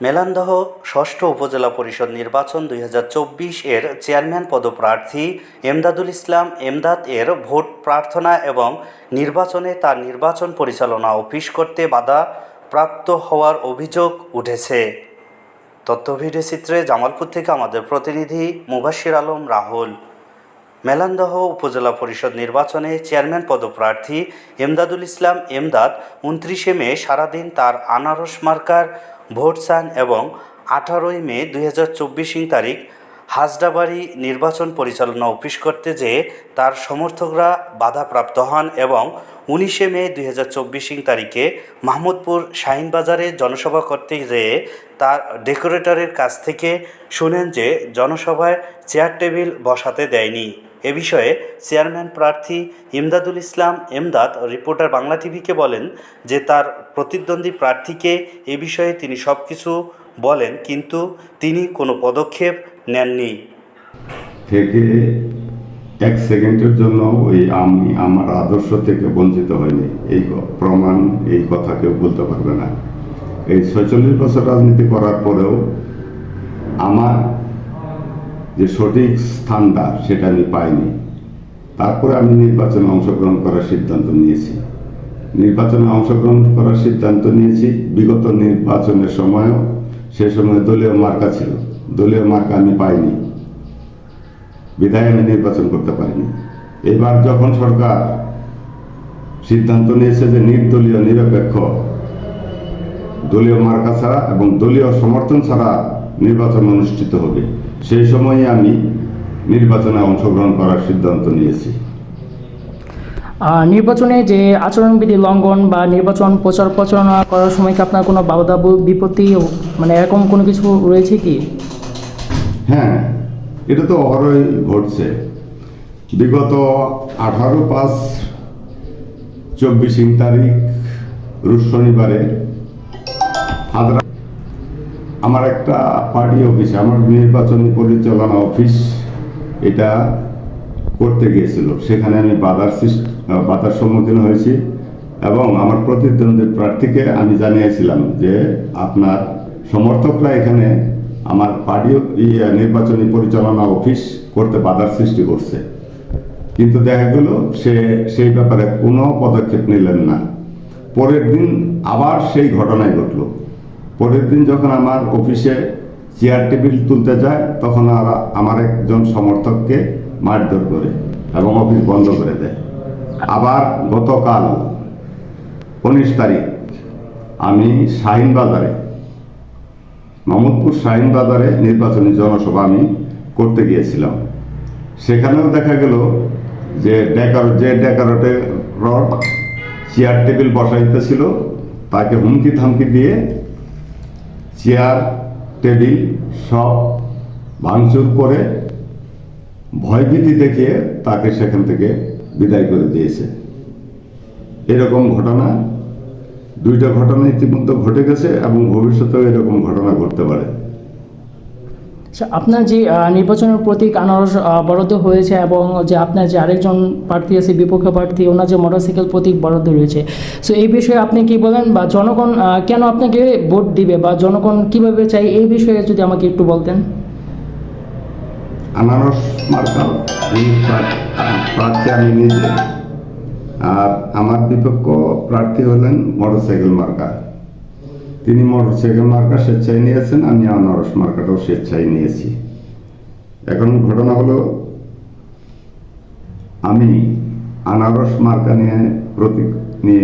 মেলান্দহ ষষ্ঠ উপজেলা পরিষদ নির্বাচন দুই হাজার চব্বিশ এর চেয়ারম্যান পদপ্রার্থী এমদাদুল ইসলাম এমদাদ এর ভোট প্রার্থনা এবং নির্বাচনে তার নির্বাচন পরিচালনা অফিস করতে বাধা প্রাপ্ত হওয়ার অভিযোগ উঠেছে। তথ্য ভিডিও চিত্রে জামালপুর থেকে আমাদের প্রতিনিধি মুবাশির আলম, রাহুল। মেলান্দহ উপজেলা পরিষদ নির্বাচনে চেয়ারম্যান পদপ্রার্থী এমদাদুল ইসলাম এমদাদ উনত্রিশে মে সারাদিন তার আনারস মার্কার ভোট চান এবং আঠারোই মে দুই হাজার চব্বিশ তারিখ হাসডাবাড়ি নির্বাচন পরিচালনা অফিস করতে যেয়ে তার সমর্থকরা বাধাপ্রাপ্ত হন এবং উনিশে মে দুই হাজার চব্বিশ তারিখে মাহমুদপুর শাহিনবাজারে জনসভা করতে যেয়ে তার ডেকোরেটরের কাছ থেকে শুনেন যে জনসভায় চেয়ার টেবিল বসাতে দেয়নি। এ বিষয়ে চেয়ারম্যান প্রার্থী ইমদাদুল ইসলাম এমদাদ, রিপোর্টার বাংলা টিভিকে বলেন যে তার প্রতিদ্বন্দ্বী প্রার্থীকে এ বিষয়ে তিনি সব কিছু বলেন, কিন্তু তিনি কোনো পদক্ষেপ নেননি। থেকে এক সেকেন্ডের জন্য ওই আমি আমার আদর্শ থেকে বঞ্চিত হয়নি। এই প্রমাণ, এই কথা কেউ বলতে পারবে না। এই ছয়চল্লিশ বছর রাজনীতি করার পরেও আমার যে সঠিক স্থানটা সেটা আমি পাইনি। তারপরে আমি নির্বাচনে অংশগ্রহণ করার সিদ্ধান্ত নিয়েছি। নির্বাচনে অংশগ্রহণ করার সিদ্ধান্ত নিয়েছি। বিগত নির্বাচনের সময়ও সে সময় দলীয় মার্কা ছিল। দলীয় মার্কা আমি পাইনি। বিধায় আমি নির্বাচন করতে পারিনি। এবার যখন সরকার সিদ্ধান্ত নিয়েছে যে নির্দলীয়, নিরপেক্ষ দলীয় মার্কা ছাড়া এবং দলীয় সমর্থন ছাড়া নির্বাচন অনুষ্ঠিত হবে সেই সময়ে আমি নির্বাচনে অংশগ্রহণ করার সিদ্ধান্ত নিয়েছি। নির্বাচনে যে আচরণবিধি লঙ্ঘন বা নির্বাচন প্রচার প্রচারণা করার সময় কি আপনার কোনো বাধা বিপত্তি মানে এরকম কোনো কিছু রয়েছে কি? হ্যাঁ এটা তো অহরই ঘটছে। বিগত আঠারো পাঁচ চব্বিশ তারিখ রুশ শনিবারে হাজরা আমার একটা পার্টি অফিস, আমার নির্বাচনী পরিচালনা অফিস এটা করতে গিয়েছিল। সেখানে আমি বাধার বাধার সম্মুখীন হয়েছি এবং আমার প্রতিদ্বন্দ্বী প্রার্থীকে আমি জানিয়েছিলাম যে আপনার সমর্থকরা এখানে আমার পার্টি নির্বাচনী পরিচালনা অফিস করতে বাধার সৃষ্টি করছে। কিন্তু দেখা গেল সে, সেই ব্যাপারে কোনো পদক্ষেপ নিলেন না। পরের দিন আবার সেই ঘটনাই ঘটল। পরের দিন যখন আমার অফিসে চেয়ার টেবিল তুলতে যায়, তখন আর আমার একজন সমর্থককে মারধর করে এবং অফিস বন্ধ করে দেয়। আবার গতকাল উনিশ তারিখ আমি শাহিন বাজারে, মামুদপুর শাহিন বাজারে নির্বাচনী জনসভা আমি করতে গিয়েছিলাম। সেখানেও দেখা গেল যে ডেকার যে ডেকারেটের চেয়ার টেবিল বসাইতেছিল, তাকে হুমকি থামকি দিয়ে চেয়ার, টেবিল সব ভাঙচুর করে ভয়ভীতি দেখিয়ে তাকে সেখান থেকে বিদায় করে দিয়েছে। এরকম ঘটনা, দুইটা ঘটনা ইতিমধ্যে ঘটে গেছে এবং ভবিষ্যতেও এরকম ঘটনা ঘটতে পারে। আপনার যে নির্বাচনের প্রতীক আনারস বরাদ্দ হয়েছে এবং যে আপনার যে আরেকজন প্রার্থী আছে, বিপক্ষ প্রার্থী, ওনার যে মোটরসাইকেল প্রতীক বরাদ্দ রয়েছে। সো এই বিষয়ে আপনি কি বলেন বা জনগণ কেন আপনাকে ভোট দিবে বা জনগণ কীভাবে চাই এই বিষয়ে যদি আমাকে একটু বলতেন। আনারস প্রা- প্রার্থী আমি নিজে। আর আমার বিপক্ষ প্রার্থী হলেন মোটরসাইকেল মার্কা। তিনি মোটরসাইকেল মার্কা স্বেচ্ছায় নিয়েছেন, আমি আনারস মার্কাটাও স্বেচ্ছায় নিয়েছি। এখন ঘটনা হলো, আমি আনারস মার্কা নিয়ে প্রতীক নিয়ে